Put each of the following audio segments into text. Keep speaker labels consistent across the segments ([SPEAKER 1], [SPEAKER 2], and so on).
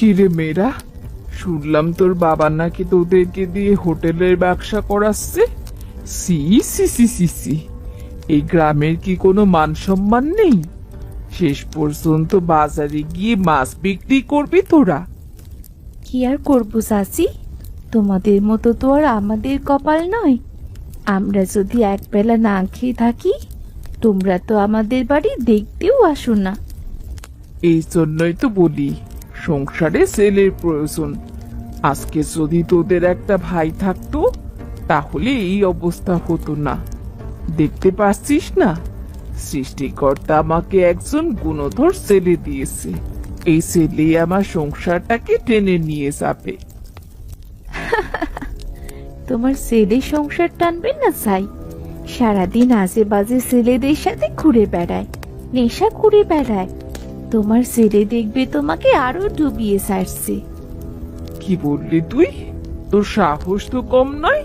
[SPEAKER 1] কিরে মেয়েরা? শুনলাম তোর বাবা নাকি তোদেরকে দিয়ে হোটেলের ব্যবসা করাচ্ছে? সি সি সি সি সি। এই গ্রামের কি কোনো মান সম্মান নেই? শেষ পর্যন্ত বাজারে গিয়ে মাছ বিক্রি করবি তোরা।
[SPEAKER 2] কি আর করব চাচি? তোমাদের মতো তো আর আমাদের কপাল নয়। আমরা যদি একবেলা না খেয়ে থাকি তোমরা তো আমাদের বাড়ি দেখতেও আসো না।
[SPEAKER 1] এই জন্যই তো বলি সংসারে ছেলের প্রয়োজন। আজকে যদি তোদের একটা ভাই থাকতো, তাহলে এই অবস্থা হতো না। দেখতে পাচ্ছিস না? সৃষ্টিকর্তা আমাকে একজন গুণধর ছেলে দিয়েছে। এই ছেলে আমার সংসারটাকে টেনে নিয়ে যাবে।
[SPEAKER 2] তোমার ছেলে সংসার টানবে না চাই সারাদিন আজে বাজে ছেলেদের সাথে ঘুরে বেড়ায়, নেশা করে বেড়ায়। তোমার ছেলে দেখবে তোমাকে আরও ডুবিয়ে ছাড়ছে।
[SPEAKER 1] কি বললি তুই? তোর সাহস তো কম নয়?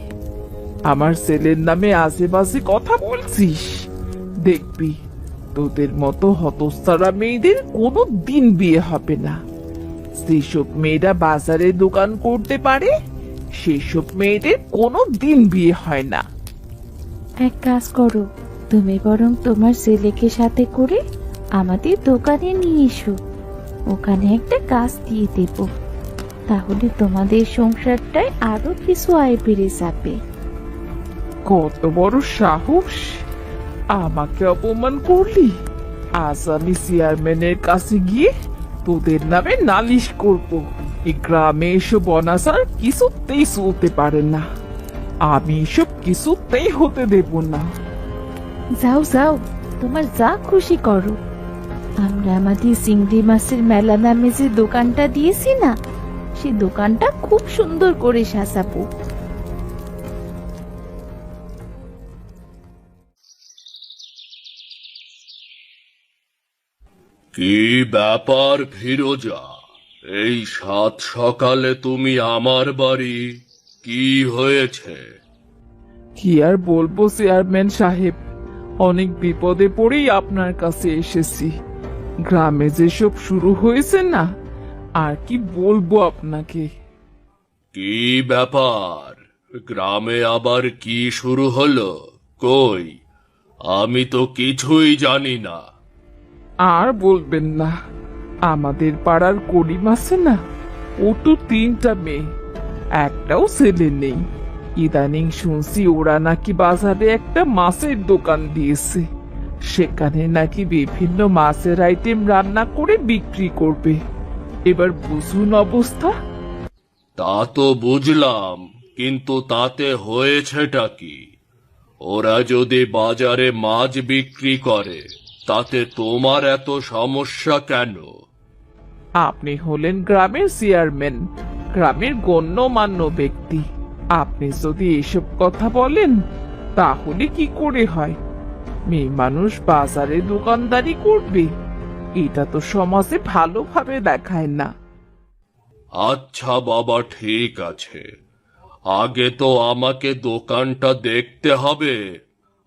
[SPEAKER 1] আমার ছেলের নামে আশেপাশে কথা বলছিস। দেখবি তোদের মতো হতস্তারা মেয়েদের কোনো দিন বিয়ে হবে না। যেসব মেয়েরা বাজারে দোকান করতে পারে সেসব মেয়েদের কোনো দিন বিয়ে হয় না।
[SPEAKER 2] এক কাজ করো তুমি বরং তোমার ছেলেকে সাথে করে আমাদের দোকানে নিয়ে এসো। ওখানে একটা কাজ দিয়ে দেব। তাহলে তোমাদের সংসারটায় আরও কিছু আয় বেড়ে যাবে।
[SPEAKER 1] কত বড় সাহস! আমাকে অপমান করলি? আজ আমি চেয়ারম্যানের কাছে গিয়ে তোদের নামে নালিশ করব। এই গ্রামে এসব অনাচার কিছুতেই চলতে পারে না। আমি এসব কিছুতেই হতে দেব না।
[SPEAKER 2] যাও যাও তোমার যা খুশি করো। আমরা আমাদের চিংড়ি মাছের মেলা নামে যে দোকানটা দিয়েছি না সে দোকানটা খুব সুন্দর করে সাজাবো।
[SPEAKER 3] কি ব্যাপার ফিরোজা? এই সাত সকালে তুমি আমার বাড়ি কি হয়েছে?
[SPEAKER 1] কি আর বলব চেয়ারম্যান সাহেব অনেক বিপদে পড়েই আপনার কাছে এসেছি। গ্রামে যেসব শুরু হয়েছে না আর কি বলব আপনাকে?
[SPEAKER 3] কি ব্যাপার? গ্রামে আবার কি শুরু হলো? কই? আমি তো কিছুই জানি না।
[SPEAKER 1] আর বলবেন না আমাদের পাড়ার করিম আছে না? ও তো তিনটা মেয়ে একটাও ছেলে নেই। ইদানিং শুনছি ওরা নাকি বাজারে একটা মাছের দোকান দিয়েছে। সেখানে নাকি বিভিন্ন মাছের আইটেম রান্না করে বিক্রি করবে। এবার বুঝুন অবস্থা।
[SPEAKER 3] তা তো বুঝলাম কিন্তু তাতে হয়েছেটা কি? ওরা যদি বাজারে মাছ বিক্রি করে তাতে তোমার এত সমস্যা কেন?
[SPEAKER 1] আপনি হলেন গ্রামের চেয়ারম্যান গ্রামের গণ্যমান্য ব্যক্তি। আপনি যদি এসব কথা বলেন তাহলে কি করে হয়? মেয়ে মানুষ বাজারে দোকানদারি করবে। এটা তো সমাজে ভালোভাবে দেখায় না।
[SPEAKER 3] আচ্ছা বাবা ঠিক আছে। আগে তো আমাকে দোকানটা দেখতে হবে।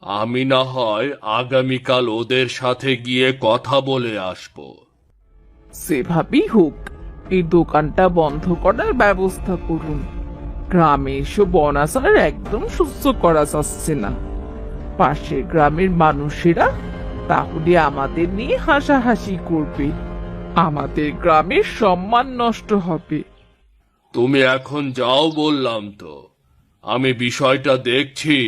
[SPEAKER 3] আমি না হয় আগামীকাল ওদের সাথে গিয়ে কথা বলে আসব।
[SPEAKER 1] সেভাবেই হোক এই দোকানটা বন্ধ করার ব্যবস্থা করুন। গ্রামে এসব অনাচার একদম সুস্থ করা যাচ্ছে না। পাশের গ্রামের মানুষেরা তাহলে আমাদের নিয়ে হাসাহাসি করবে। আমাদের গ্রামের সম্মান নষ্ট হবে।
[SPEAKER 3] তুমি এখন যাও বললাম তো। আমি বিষয়টা দেখছি।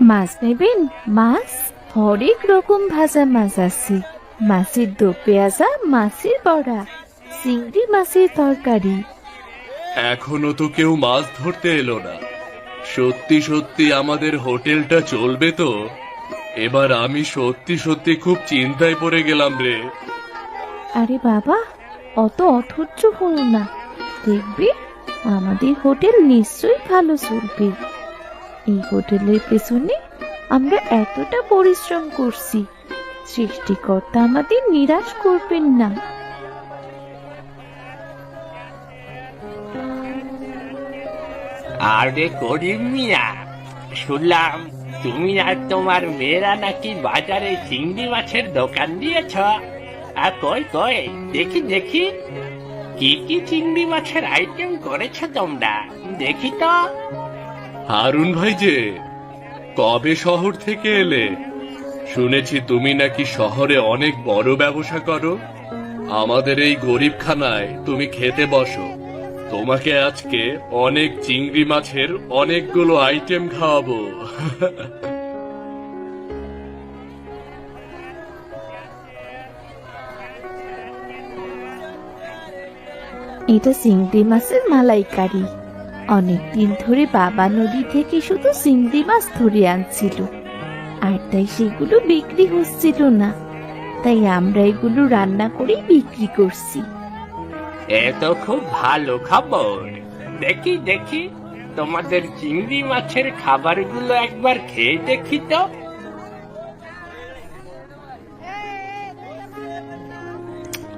[SPEAKER 2] মাছ নেবেন? মাছ? হরেক রকম ভাজা মাছ আছে। মাছের দো পেঁয়াজা মাছের বড়া। চিংড়ি মাছের তরকারি।
[SPEAKER 3] এখনও তো কেউ মাছ ধরতে এলো না। সত্যি সত্যি আমাদের হোটেলটা চলবে তো? এবার আমি সত্যি সত্যি খুব চিন্তায় পড়ে গেলাম রে।
[SPEAKER 2] আরে বাবা অত অধৈর্য হলো না। দেখবি আমাদের হোটেল নিশ্চয়ই ভালো চলবে। এই হোটেলের পেছনে আমরা এতটা পরিশ্রম করছি। সৃষ্টিকর্তা আমাদের নিরাশ করবেন না।
[SPEAKER 4] আরে করিম মিয়া। শুনলাম তুমি আর তোমার মেয়েরা নাকি বাজারে চিংড়ি মাছের দোকান দিয়েছ। আর কই কই, দেখি দেখি। কি কি চিংড়ি মাছের আইটেম করেছ তোমরা? দেখি তো।
[SPEAKER 3] হারুন ভাই যে, কবে শহর থেকে এলে? শুনেছি তুমি নাকি শহরে অনেক বড় ব্যবসা করো। আমাদের এই গরিবখানায় তুমি খেতে বসো। তোমাকে আজকে অনেক চিংড়ি মাছের অনেকগুলো আইটেম খাওয়াবো।
[SPEAKER 2] এটা চিংড়ি মাছের মালাইকারি। অনেকদিন ধরে বাবা নদী থেকে শুধু চিংড়ি মাছ ধরে আনছিল। আর তাই সেগুলো বিক্রি হচ্ছিল না। তাই আমরা এগুলো রান্না করে বিক্রি করছি।
[SPEAKER 4] এ তো খুব ভালো খবর। দেখি দেখি, তোমাদের চিংড়ি মাছের খাবারগুলো একবার খেয়ে দেখি তো।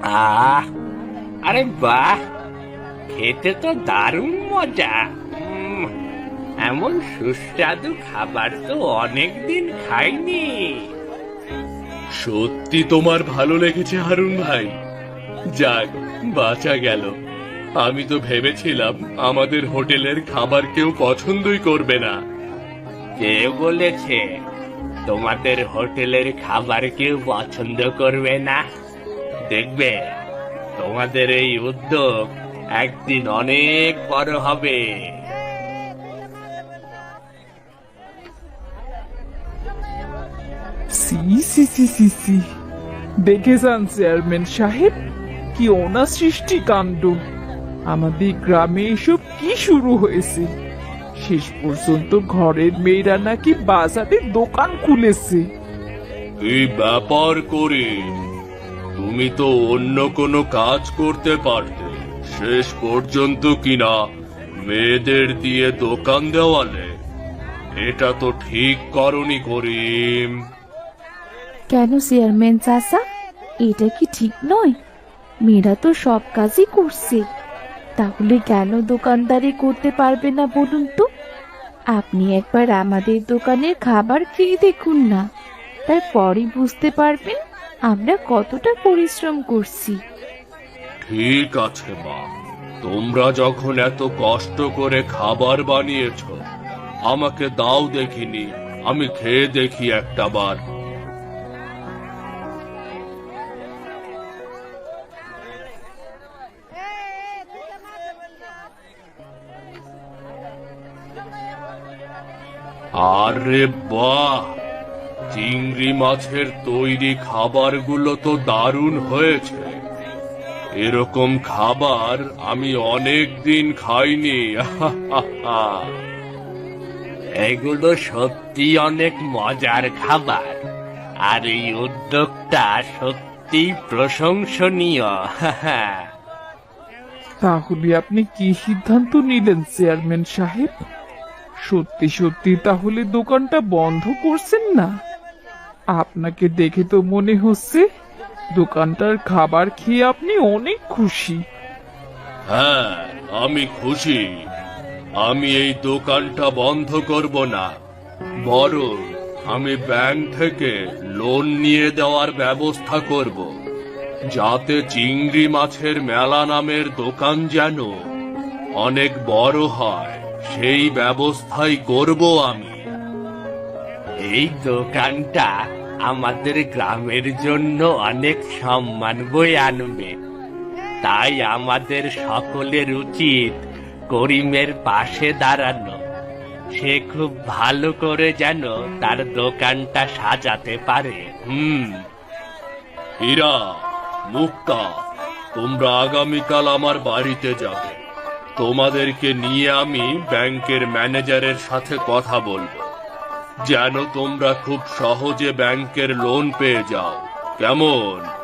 [SPEAKER 4] আহ, আরে বাহ, খেতে তো দারুণ মজা। এমন সুস্বাদু খাবার তো অনেকদিন খাইনি।
[SPEAKER 3] সত্যি তোমার ভালো লেগেছে, হারুন ভাই। যাক বাঁচা গেল। আমি তো ভেবেছিলাম আমাদের হোটেলের খাবার কেউ পছন্দই করবে না।
[SPEAKER 4] কে বলেছে তোমাদের হোটেলের খাবার কেউ পছন্দ করবে না। দেখবে তোমাদের এই উদ্যোগ একদিন অনেক বড় হবে।
[SPEAKER 1] সি সি সি সি সি। দেখেছেন চেয়ারম্যান সাহেব? কি অনা সৃষ্টি কাণ্ড? আমাদের গ্রামে এসব কি শুরু হয়েছে? শেষ পর্যন্ত ঘরের মেয়েরা নাকি বাজারে দোকান খুলেছে।
[SPEAKER 3] এই ব্যাপার করে? তুমি তো অন্য কোনো কাজ করতে পারতে। শেষ পর্যন্ত কিনা মেয়েদের দিয়ে দোকান দেওয়ালে? এটা তো ঠিক করনি করিম।
[SPEAKER 2] কেন চেয়ারম্যান চাচা? এটা কি ঠিক নয়? মেয়েরা তো সব কাজই করছে। তাহলে কেন দোকানদারি করতে পারবে না বলুন তো? আপনি একবার আমাদের দোকানের খাবার খেয়ে দেখুন না। তারপরই বুঝতে পারবেন আমরা কতটা পরিশ্রম করছি।
[SPEAKER 3] ঠিক আছে, মা। তোমরা যখন এত কষ্ট করে খাবার বানিয়েছ, আমাকে দাও দেখিনি। আমি খেয়ে দেখি একটা বার। আরে বাহ চিংড়ি মাছের তৈরি খাবারগুলো তো দারুণ হয়েছে। এরকম খাবার আমি অনেক দিন খাইনি।
[SPEAKER 4] এগুলো সত্যি অনেক মজার খাবার আর এই উদ্যোগটা সত্যি প্রশংসনীয়।
[SPEAKER 1] তাহলে আপনি কি সিদ্ধান্ত নিলেন চেয়ারম্যান সাহেব? সত্যি সত্যি, তাহলে দোকানটা বন্ধ করছেন না? আপনাকে দেখে তো মনে হচ্ছে দোকানটার খাবার খেয়ে আপনি অনেক খুশি।
[SPEAKER 3] হ্যাঁ আমি খুশি। আমি এই দোকানটা বন্ধ করব না। বরং আমি ব্যাংক থেকে লোন নিয়ে দেওয়ার ব্যবস্থা করব, যাতে চিংড়ি মাছের মেলা নামের দোকান যেন অনেক বড় হয়। সেই ব্যবস্থাই করব আমি।
[SPEAKER 4] এই দোকানটা আমাদের গ্রামের জন্য অনেক সম্মান বয়ে আনবে। তাই আমাদের সকলের উচিত করিমের পাশে দাঁড়ানো। সে খুব ভালো করে যেন তার দোকানটা সাজাতে পারে। হুম।
[SPEAKER 3] হীরা, মুক্তা, তোমরা আগামীকাল আমার বাড়িতে যাবে। তোমাদেরকে নিয়ে আমি ব্যাংকের ম্যানেজারের সাথে কথা বলব। যেন তোমরা খুব সহজে ব্যাংকের লোন পেয়ে যাও। কেমন?